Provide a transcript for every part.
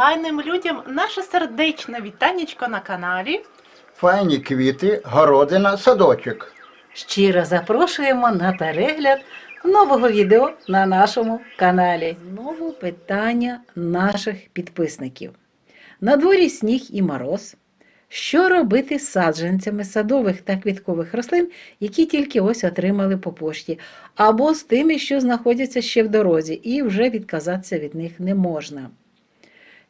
файним людям наше сердечне вітанечко на каналі. Файні квіти, городина, садочок. Щиро запрошуємо на перегляд нового відео на нашому каналі. Знову питання наших підписників. На дворі сніг і мороз. Що робити з саджанцями садових та квіткових рослин, які тільки ось отримали по пошті, або з тими, що знаходяться ще в дорозі, і вже відказатися від них не можна.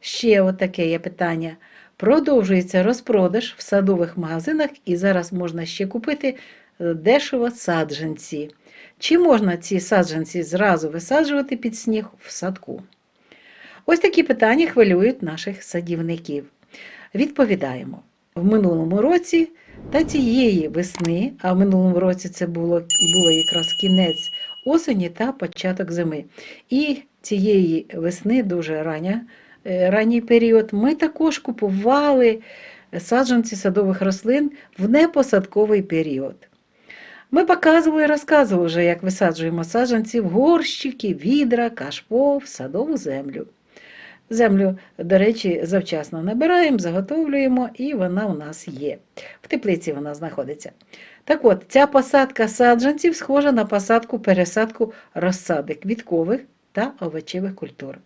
Ще отаке є питання. Продовжується розпродаж в садових магазинах, і зараз можна ще купити е, дешево саджанці. Чи можна ці саджанці зразу висаджувати під сніг в садку? Ось такі питання хвилюють наших садівників. Відповідаємо. В минулому році та цієї весни, а в минулому році це було, було якраз кінець осені та початок зими. І цієї весни, дуже рання, ранній період, ми також купували саджанці садових рослин в непосадковий період. Ми показували і розказували вже, як висаджуємо саджанці в горщики, відра, кашпо, в садову землю. Землю, до речі, завчасно набираємо, заготовлюємо, і вона у нас є. В теплиці вона знаходиться. Так от, ця посадка саджанців схожа на посадку пересадку розсади квіткових та овочевих культур.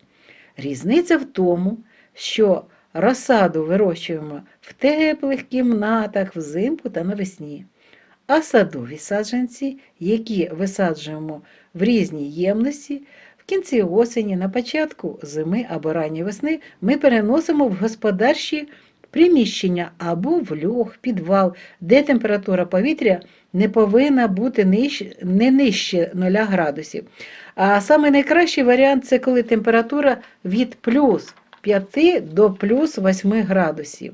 Різниця в тому, що розсаду вирощуємо в теплих кімнатах взимку та навесні. А садові саджанці, які висаджуємо в різній ємності, в кінці осені, на початку зими або ранньої весни, ми переносимо в господарчі приміщення або в льох, підвал, де температура повітря не повинна бути не нижче 0 градусів. А саме найкращий варіант це коли температура від плюс 5 до плюс 8 градусів.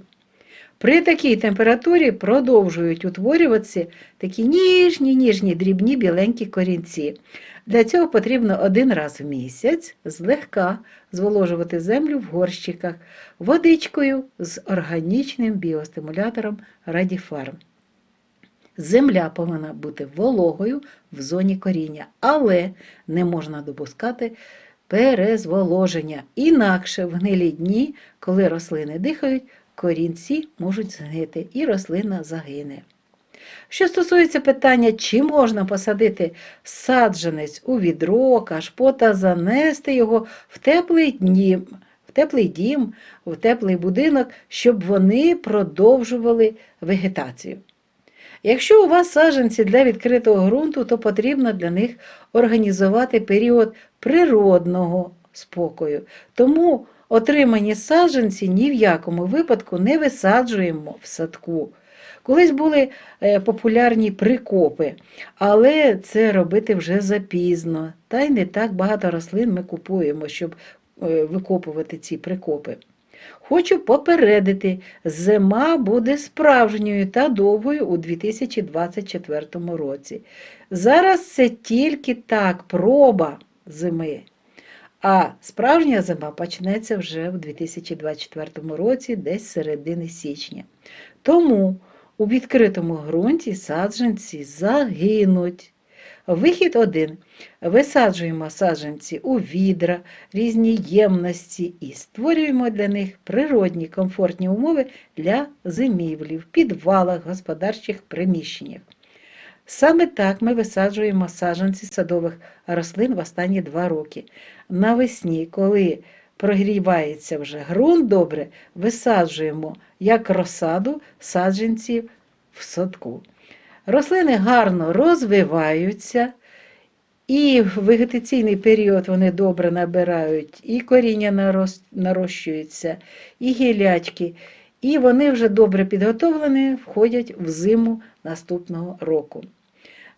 При такій температурі продовжують утворюватися такі ніжні, ніжні, дрібні біленькі корінці. Для цього потрібно один раз в місяць злегка зволожувати землю в горщиках водичкою з органічним біостимулятором Радіфарм. Земля повинна бути вологою в зоні коріння, але не можна допускати перезволоження. Інакше в гнилі дні, коли рослини дихають, корінці можуть згнити і рослина загине. Що стосується питання, чи можна посадити саджанець у відро, кашпо та занести його в теплий дім, в теплий дім, в теплий будинок, щоб вони продовжували вегетацію. Якщо у вас саджанці для відкритого ґрунту, то потрібно для них організувати період природного спокою. Тому отримані саджанці ні в якому випадку не висаджуємо в садку. Колись були е, популярні прикопи, але це робити вже запізно. Та й не так багато рослин ми купуємо, щоб е, викопувати ці прикопи. Хочу попередити, зима буде справжньою та довгою у 2024 році. Зараз це тільки так, проба зими. А справжня зима почнеться вже в 2024 році, десь середини січня. Тому у відкритому ґрунті саджанці загинуть. Вихід один. Висаджуємо саджанці у відра, різні ємності і створюємо для них природні комфортні умови для зимівлі в підвалах, господарчих приміщеннях. Саме так ми висаджуємо саджанці садових рослин в останні два роки. Навесні, коли прогрівається вже ґрунт добре, висаджуємо як розсаду саджанців в садку. Рослини гарно розвиваються, і в вегетаційний період вони добре набирають, і коріння нарощується, і гілячки, і вони вже добре підготовлені, входять в зиму наступного року.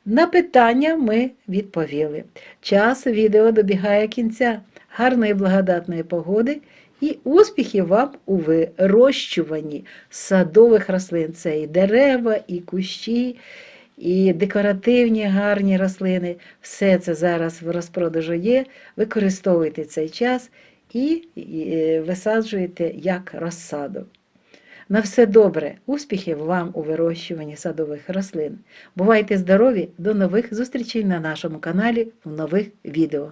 На питання ми відповіли. Час відео добігає кінця. Гарної благодатної погоди і успіхів вам у вирощуванні садових рослин. Це і дерева, і кущі, і декоративні гарні рослини. Все це зараз в розпродажу є. Використовуйте цей час і е, висаджуйте як розсаду. На все добре, успіхів вам у вирощуванні садових рослин. Бувайте здорові! До нових зустрічей на нашому каналі в нових відео.